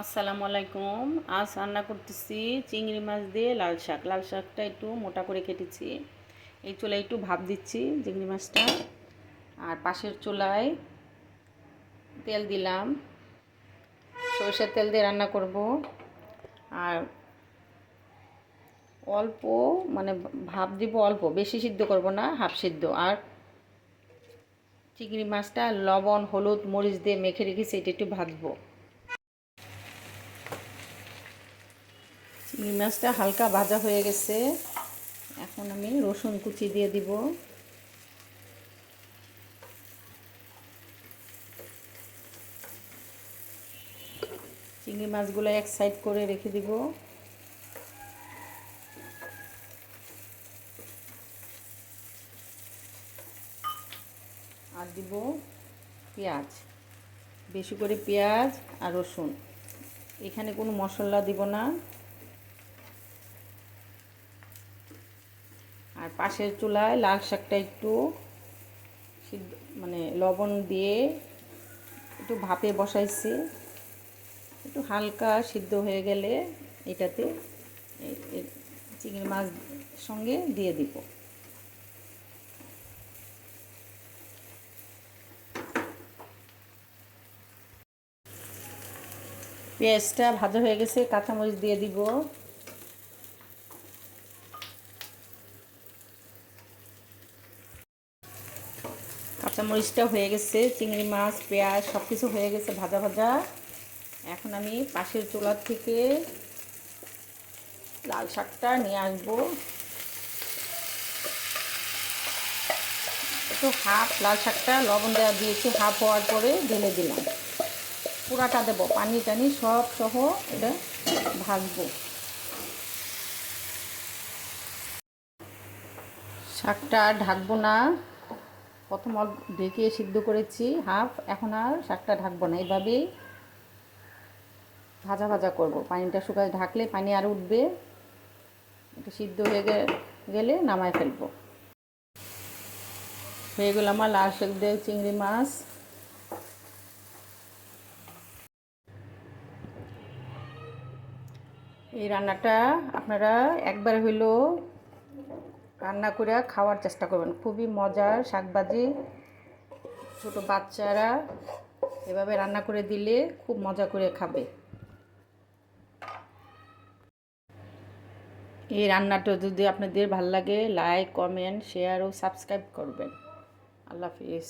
আসসালামু আলাইকুম। আজ রান্না করতেছি চিংড়ি মাছ দিয়ে লাল শাক। লাল শাকটা একটু মোটা করে কেটেছি। এই চুলায় একটু ভাপ দিচ্ছি চিংড়ি মাছটা। আর পাশের চুলায় তেল দিলাম। সরষের তেল দিয়ে রান্না করব। আর অল্প মানে ভাপ দিব অল্প, বেশি সিদ্ধ করব না, হাফ সিদ্ধ। আর চিংড়ি মাছটা লবণ, হলুদ, মরিচ দিয়ে মেখে রেখেছি, এটা একটু ভাজবো। চিংড়ি মাছটা হালকা ভাজা হয়ে গেছে। এখন আমি রসুন কুচি দিয়ে দিব। চিংড়ি মাছগুলো এক সাইড করে রেখে দিব। আর দিব পেঁয়াজ। বেশি করে পেঁয়াজ আর রসুন। এখানে কোনো মশলা দিব না। আর পাশের চুলায় লাল শাকটা একটু সিদ্ধ মানে লবণ দিয়ে একটু ভাপে বসাইছি। একটু হালকা সিদ্ধ হয়ে গেলে এটাতে চিংড়ি মাছ সঙ্গে দিয়ে দিব। পেঁয়াজটা ভাজা হয়ে গেছে, কাঁচামরিচ দিয়ে দিব। কাঁচামরিচটা হয়ে গেছে, চিংড়ি মাছ, পেঁয়াজ সব কিছু হয়ে গেছে ভাজা ভাজা। এখন আমি পাশের চুলার থেকে লাল শাকটা নিয়ে আসব। একটু হাফ লাল শাকটা লবণ দেওয়া দিয়েছি, হাফ হওয়ার পরে ঢেলে দিলাম। পুরাটা দেবো, পানি টানি সব সহ এটা ভাজবো। শাকটা ঢাকবো না। প্রথম অল্প ঢেকে সিদ্ধ করেছি হাফ এখন আর শাকটা ঢাকবো না। এইভাবেই ভাজা ভাজা করব। পানিটা শুকায় ঢাকলে পানি আর উঠবে। এটা সিদ্ধ হয়ে গেলে নামায় ফেলব। হয়ে গেল আমার লাল দিয়ে চিংড়ি মাছ। এই রান্নাটা আপনারা একবার হইলেও রান্না করে খাওয়ার চেষ্টা করবেন। খুবই মজার শাকভাজি ছোট বাচ্চারা এভাবে রান্না করে দিলে খুব মজা করে খাবে। এই রান্নাটা যদি আপনাদের ভালো লাগে লাইক কমেন্ট শেয়ার ও সাবস্ক্রাইব করবেন। আল্লাহ হাফিজ।